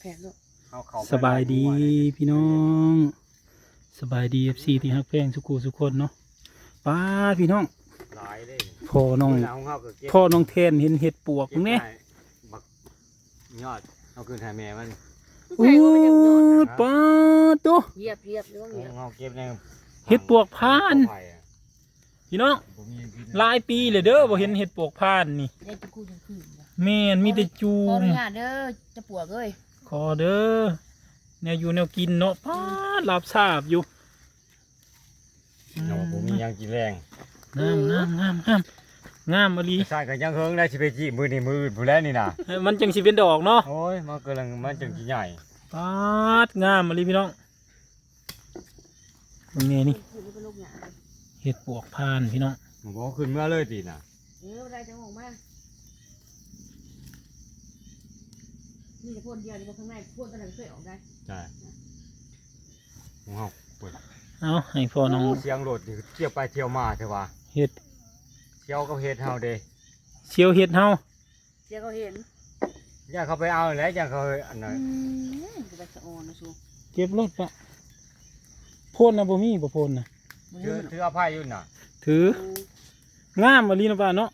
แผนเนาะเอาเข้ไปสบายดีหลหัวเลยพี่น้อง สบายดีเอฟซีที่ฮักแพงสุกูสุกคนเนาะป้าพี่น้องหลายเลยพ่อน้องเวลาของเขาก็เก็บพ่อน้องเทนเห็นเห็ดปวกเก็บนี่ได้บักยอดเอาคืนให้แม่มันอู้ดป้าดตัวเหยียบเหยียบเรื่องเหยียบเอาเก็บในเห็ดปวกพาน ไผ่อะพี่น้องบ่มีกินหลายปีเลยเด้อบ่เห็นเห็ดปวกพานนี่ได้ตะกู้ตะคืนนะแม่นมีแต่จูขออมนุญาตเด้อจะปวกเอ้ยข อเด้อแนวอยู่แนวกินเนาะป้าดลาบทราบอยู่เอาบ่มีหยังกินแรงงามงามงามงามงามมาลีใช่ก็ยังเฮิงได้สิไปจี้มือนี่มืออื่นผู้แล้วนี่น่ะมันจังสิเป็นดอกเนาะโอ้ยมันกำลังมันจังสิใหญ่ปาดงามมาลีพี่น้องตรงนี้นี่คือมันเป็นลูกหยาเลยเห็ดปวกพานพี่น้องมันบ่ขึ้นเมื่อเลยติน่ะเอออะไรจะมองมาก นี่จะพ่นเดียวนี่พ่นข้างในพ่นตะหนังเคยออกได้ใช่ของเฮาเปิดเอาให้พ่อน้องเสียงรถนี่เที่ยวไปเที่ยวมาเถอะว่าเห็ดเที่ยวกับเฮ็ดเฮาเด้เชียวเห็ดเฮาเสียเขาเห็นอย่าเขาไปเอาแล้วอย่าเขาอันนั้นอืมจะไปสะออนนะชูเก็บรถปะพ่นนะบ่มีบ่พ่นนะมันถืยือดถืออภัยอยู่น่ะ ถืองามมาลีนะป้าเนาะ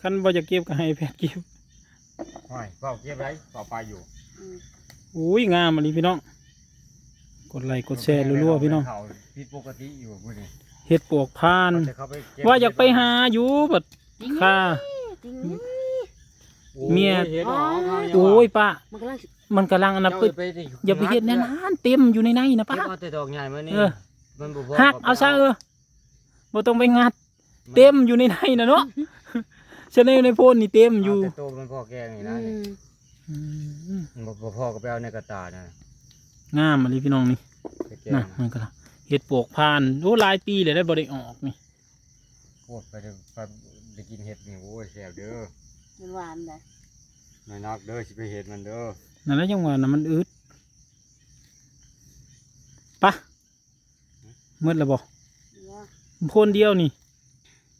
คันบ่จะเก็บก็ให้แพทย์เก็บ ห้อยเฝ้าเก็บไว้เฝ้าไปอยู่อุ้ยงามมาลีพี่น้อง กดไลค์กดแชร์รัวๆพี่น้องเขาผิดปกติอยู่มื้อนี้เห็ดปวกพาน แต่เขาไปเบว่าอยากไปหาอยู่บัดค่าจริงโอ้เมียเห็นหรอเขาเนี่โอ้ยป้ามันกำลังมันกำลังอันนั้นเจ้าเปิดไปดิอย่าไปเฮ็ดแน่นานเต็มอยู่ในในนะเก็ป้าบเอาแต่ดอกใหญ่มานี่เออ มันบ่พอหักเอาซะเออบ่ต้องไปงัด เต็มอยู่ในในนะเนาะ ฉะนั้นในโพนนี่เต็มอยู่เาแต่โตมันพอแกงนี่นะนี่อืมมันบ่พอก็ไปเอาในกระตานะงามมาเลยพี่น้องนี่ไปแกงนะมันก็ละเห็ดปวกพานโอ้หลายปีเลยได้บ่ได้ออกนี่โคตรไปเด้อไปได้กินเห็ดนี่โอ้ยแซ่บเด้อมันหวานเลยน้อยนักเด้อสิไปเห็ดมันเด้อนั่นแหล้วยังว่าน่ะมันอึดปะมืดแล้วบ่โพนเดียวนี่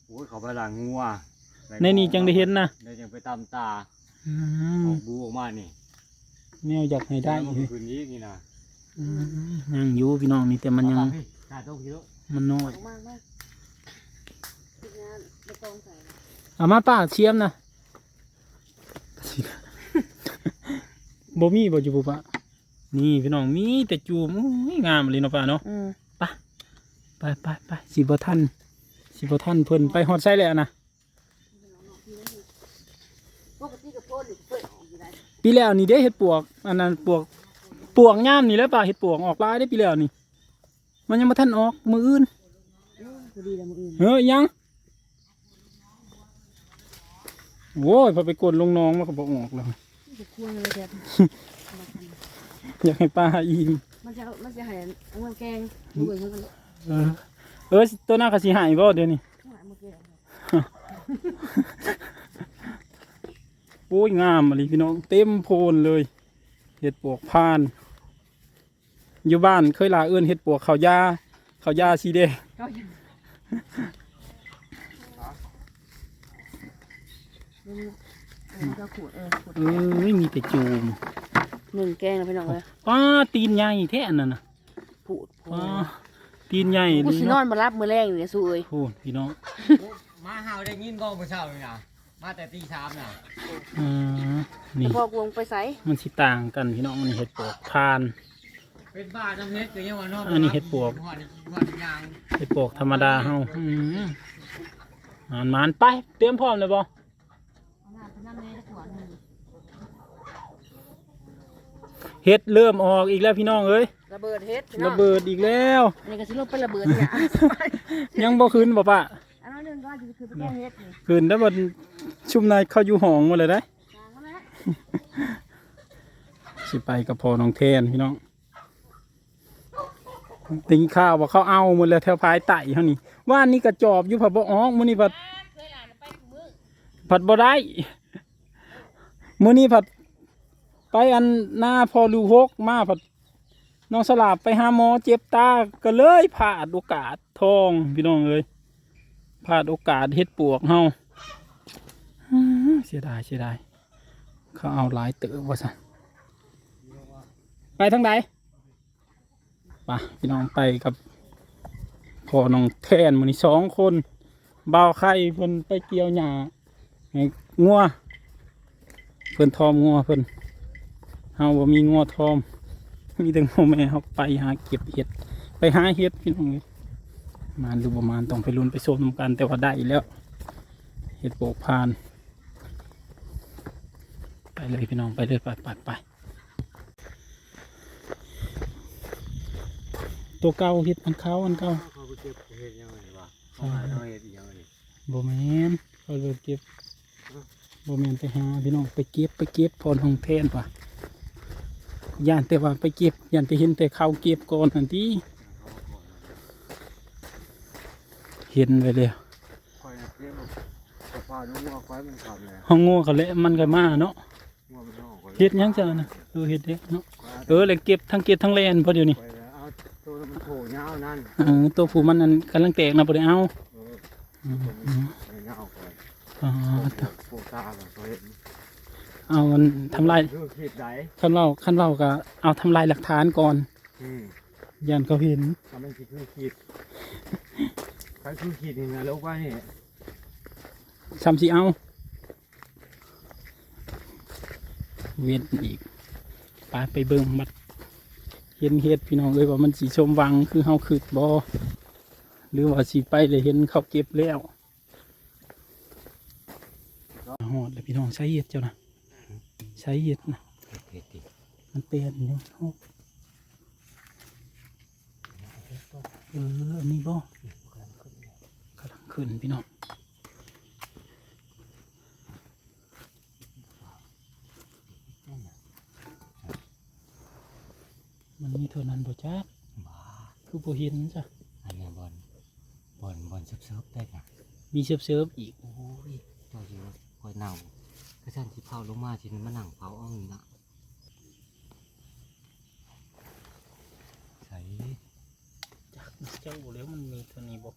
โอ้ยเขาไปล้างงัว ในนี่จังได้เห็นนะได้จังไปตำตาอือมอกบูออกมานี่แนวอยากให้ได้มันเฮ้ยคืนนี้นี่นะอืมยังอยู่พี่น้องนี่แต่มันยังเอาพี่ถ่ายต้องพี่ลูกมันน้อยมากมากงานไม่ต้องใส่เอามาป้าเชียมนะบ่มีบ่อยู่บ่ปะนี่พี่น้องมีแต่จูมอุ้ยงามเลยเนาะป้าเนาะอืมไปไปไปสิบ่ทันสิบ่ทันเพิ่นไปฮอดไสแล้วนะ ปกติกับพ่นอยู่เปิดออกอยู่ได้ ปีแล้วนี่เด้เฮ็ดปวก อันนั้นปวกปวกงามนี่แหล้วป้าเฮ็ดปวกออกหลายได้ปีแล้วนี่ มันยังบ่ทันออกมื้ออื่นพอดีแล้วมืออื่นเฮ้ยยังโว้ยพอไปกดลงน้องมันก็บ่ออกแล้วจะควงเลยแบบอยากให้ป้าอิ่มมันจะมันจะหายเอาเงินแกงมืออื่นมันเออเออตัวหน้าก็สิหายบ่เดี๋ยวนี้หายมือแกง โอ้ยงามอะไรพี่น้องเต็มโพนเลยเห็ดปวกพาน อยู่บ้านเคยลาเอื้อนเห็ดปวกเขาวยาเขาวยาสีแดงก็ยังมันก็ขูดเออขูดเออไม่มีแต่จูมหนึ่งแกงนะพี่น้องเลยป้าตีนใหญ่แท้อันนั่นน่ะขูดป้าตีนใหญ่กูนี่สินอเนาะนมารับมือแรงเนี่ยสู้เอ้ยโอ้พี่น้องมาหาวได้ยินบ่เมื่อเช้านี่นะ มาแต่ตีสามน่ะอ่านี่พอกวงไปใส่มันสิต่างกันพี่น้องมันเห็ดปวกพาน เป็นบ้าน้ำเฮ็ดก็ยังว่านอนอันนี้เห็ดปวกหอดหอดยางเห็ดปวกธรรมดาเฮาอืมมานมานไป เตรียมพร้อมเลยบ่เห็ดเริ่มออกอีกแล้วพี่น้องเอ้ยระเบิดเฮ็ดระเบิดอีกแล้ว อันนี้ก็สิลงไประเบิดเนี่ยยังบ่คืนบ่ปะอันนั้นหนึงก็จะคือไปแก้เฮ็ดนี่คืนได้บ่ ชุมนายเข้าอยู่ห้องหมดเลยได้จางก็แล้วสิไปกับพ่อน้องเทนพี่น้องติงข้าวว่าเขาเอาหมดแล้วแถวพายไต่เท่านี้ว่านนี้กระจอบอยู่ผัดบ่ออกมื้อนี้ผัดผัดบ่ได้มื้อนี้ผัด ไปอันหน้าพอลูหกมาผัดน้องสลาบไปหาหมอเจ็บตาก็เลยพลาดโอกาสทองพี่น้องเอ้ยพลาดโอกาสเฮ็ดปวกเฮาอื้อ เสียดายเสียดายเขาเอาหลายเต๋อว่าซั่นไปทางใดไปพี่น้องไปกับพ่อน้องแทนมื้อนี้สองคนเบาไข่เพิ่นไปเกี่ยวหญ้าให้งัวเพิ่นทอมงัวเพิ่นเฮาบ่มีงัวทอม มีแต่งัวแม่เฮาไปหาเก็บเห็ด ไปหาเห็ดพี่น้องมานหรือบ่มานต้องไปลุ้นไปชมกันแต่ว่าได้แล้วเห็ดโปกพาน ไปเลยพี่น้องไปเลยไปไปไปตัวเก่าเห็ดอันเขาอันเก่าเขาไปเก็บเห็ดยังไงวะเขาหาเอาเห็ดอีกยังไงบ่แมนเขาเลยเก็บบ่แมนไปหาพี่น้องไปเก็บไปเก็บพรของแทนป่ะย่านแต่ว่าไปเก็บย่านไปเห็นแต่เขาเก็บก่อนทันทีเห็นไปเลยคอยเก็บกระเพาะนุ่งว่าคอยมันขับเลยห้องงูเขาเละมันก็มาเนาะ เฮ็ดหยังจ้ะนะเออเฮ็ดเด็กเนาะเออเลยเก็บทั้งเก็บทั้งแลนพอเดี๋ยวนี้ไปแล้วเอาตัวมันโผล่เงานั่นเออตัวผู้มันอันกำลังแตกนะบ่ได้เอาเอออืมอืมเงาคอยอ๋อโผล่ตาแบบเขาเห็นเอามันทำลายคือขีดไหนคันเว้าคันเว้าก็เอาทำลายหลักฐานก่อนอืมย่านเขาเห็นถ้ามันคือขีดใครคือขีดนี่นะลูกว่านี่ซ้ำสิเอา เวียนอีกไปไปเบิ่งบัดเห็นเฮ็ดพี่น้องเอ้ยว่ามันสิชมวังคือเฮาคืดบ่หรือว่าสิไปเลยเห็นเขาเก็บแล้วหอดเลยพี่น้องใช้เห็ดเจ้านะใช้เห็ดนะมันเปลี่ยนอยู่โอ้เอออันนี้บ่กำลังขึ้นพี่น้องมันมี เท่านั้นบ่จ้าบ้าคือบ่เห็นจ้ะอันนี้บอลบอลบอลเซิร์ฟๆได้นะมีเซิร์ฟเซิร์ฟอีกโอ้ยเจ้าสิว่าคอยเน่าก็ฉันที่เผาลงมาทีนี้มันหนังเผาเอ้องนะใส่จักเจ้าแล้วมันมีเท่านี้บ่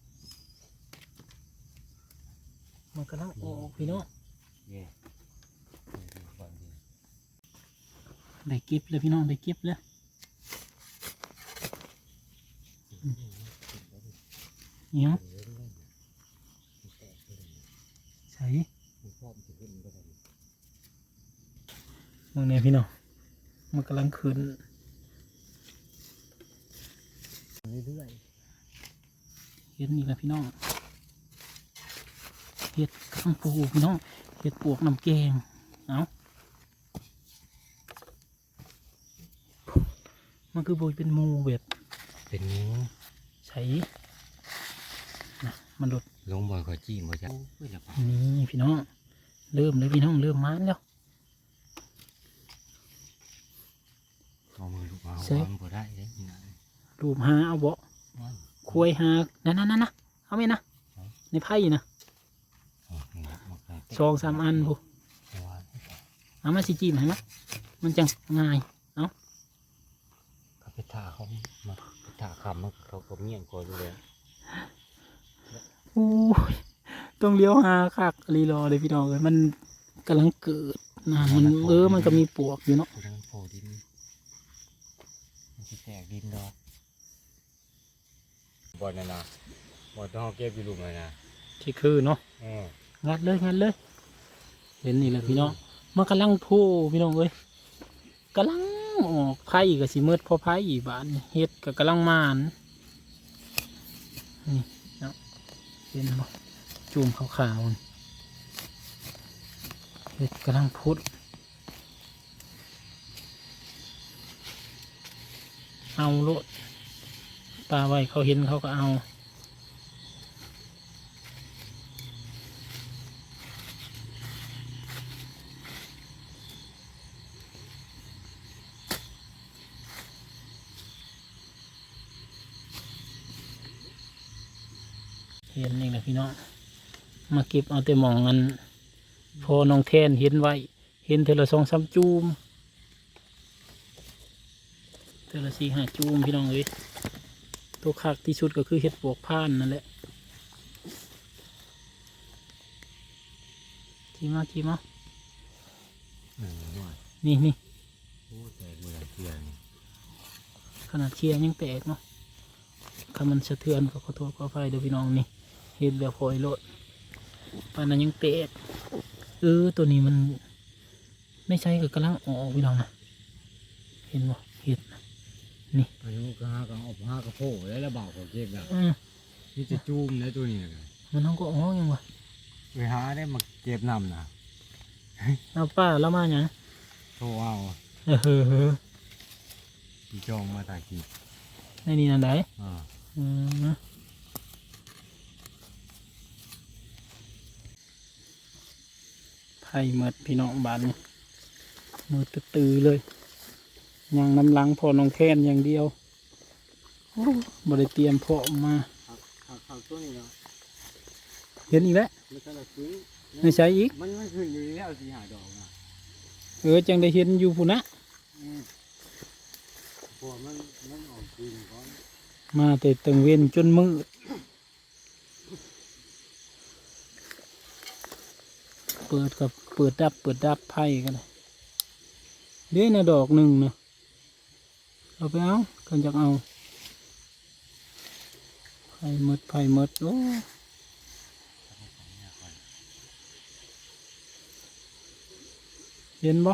มันกำลังออกพี่น้องเย่ดูบอลดีได้เก็บแล้วพี่น้องได้เก็บแล้ว เนี่ยงใส่มึงเนี่ยพี่น้องมันกำลังขึ้นเรื่อยเห็ดนี่แหละพี่น้องเห็ดข้างปูพี่น้องเห็ดปวกน้ำแกงเอามันคือโบยเป็นหมูแบบๆเป็นนิ้วใช้นะ มันหลุดลงบอลขอจี้มาจ้ะโอ้ยละปะนี่พี่น้องเริ่มเลยพี่น้องเริ่มมาแล้วเอามือลูกเอาเซ่วางบ่ได้เลยนี่นะรูปหาเอาเบาะว้าวคุยหานั่นนั่นนั่นนะเอาไหมนะในไพ่นะเอานี่นะมาใกล้สองสามอันพูเอาไว้เอามาสิจีมให้มั้ยมันจังง่ายเขาไปถ่าเขามาไปถ่าคำมันเขาก็เมียนกว่าอยู่เลย อู้ยต้องเลี้ยวหาคักรีรอเลยพี่น้องเลยมันกำลังเกิดนะมันเออมันก็มีปวกอยู่เนาะเพราะฉะนั้นโผล่ดินมันจะแตกดินดอกบอลนะนะบอลต้องเอาเก็บอยู่ลุมเลยนะที่คือเนาะอืมงัดเลยงัดเลยเห็นนี่แหละพี่น้องมันกำลังโผล่พี่น้องเอ้ยกำลังออกไผ่กับสิเมิดพอไผ่อีบานนี่เฮ็ดกับกำลังมานนี่ เห็นบ่จุ่มขาวๆนี่เห็ดกำลังพุดเอาโลดปลาไว้เขาเห็นเขาก็เอา เห็นนี่แหละ พี่น้องมาเก็บเอาแต่หมองอันพอน้องแทนเห็นไว้ เห็นเทอละสองสามจูมเทอละสี่ห้าจูมพี่น้องเอ้ยตัวคักที่สุดก็คือเห็ดปวกผ่านนั่นแหละทีมาทีมาหนึ่งหน่อยนี่นี่โอ้แต่เมื่อเทียนอนาดเชียร์ยังแตกเนาะถ้ามันสะเทือนก็ขอโทษขออภัยเด้อพี่น้องนี่เห็นแบบพอยโลดปานนั้นยังแตกเออตัวนี้มันไม่ใช่ก็กำลังออกพี่น้องนะเห็นบ่เห็นนะอายุก็ห้าก็ออกห้าก็โผล่แล้วระบาดของเก็บแบบอืมนี่จะจูมในตัวนี้นะมันน้องก็ออกยังวะไปหาได้มาเก็บนำนะเอาป้าแล้วมาหยังโทรเอาเออเฮ้อเฮ้อที่จองมาตากีในนี่นั่นไดอ่าอืม ไผ่เมดพี่น้องบ้านนี่มือตื้อๆเลยยังน้ำหลังพอน้องแค้นอย่างเดียวโอ้บริเตรียมเพาะมาหักหักตัวนี้เนาะเห็นอีกแล้วไม่ใช่ละซื้อไม่ใช่อีกมันมันขึ้นอยู่แล้วสีหาดอกนะเออจังได้เห็นอยู่พุ่นนะอืมเพราะมันมันออกกินก่อนมาแต่ตึงเว้นจนมืดเปิดกับ เปิดดับเปิดดับไพ่กันเลยเด้นะดอกหนึ่งนะเอาไปเอากันจะเอาไผ่หมดไผ่หมดโอ้เห็นบ่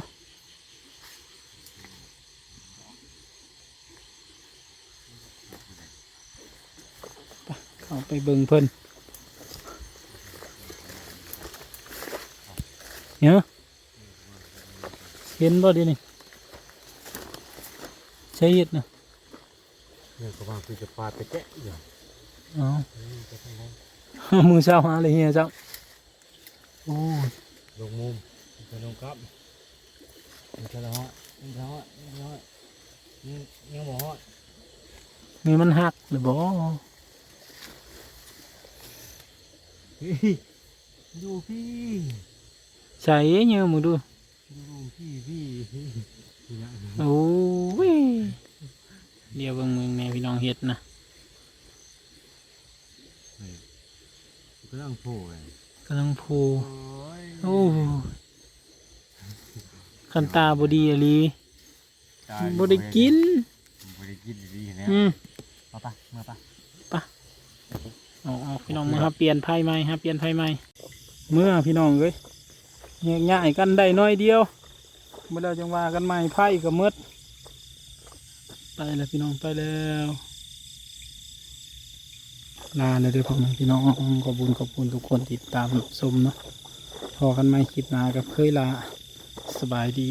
เข้าไปเบิ่งเพิ่น เนี่ยเห็นบ่เดียวนี่ใช่เห็ดนะเนี่ยก็ว่าคือจะปาดไปแกะอยู่อ๋อนี่จะทำไงมือเช้าหาเลยเฮียเจ้าโอ้ยลงมุมจะลงครับมันจะละฮอดมันจะฮอดมันจะฮอดยังยังบ่ฮอดมีมันหักหรือบ่เฮ้ยดูพี่ ใส่เงี้ยมึงดูดูพี่พี่พี่นะโอ้ยเดี๋ยวเบิ่งมึงแม่พี่น้องเฮ็ดนะก็ต้องโผล่ไงกำลังพูโอ้ยโอ้คันตาบดีอะลีตายบได้กินบ่ได้กินดีๆนะอืมมาปะมาปะเอาเอาพี่น้องมาครับเปลี่ยนไพ่ใหม่ครับเปลี่ยนไพ่ใหม่เมื่อพี่น้องเอ้ย แยกย้ายกันได้น้อยเดียวเมื่อเราจังว่ากันใหม่ไพ่กับมืดไปแล้วพี่น้องไปแล้วลาเลยด้อพ่อแม่พี่น้องขอบคุณขอบคุณทุกคนติดตามชมเนาะพอกันใหม่คลิปหน้ากับเคยลาสบายดี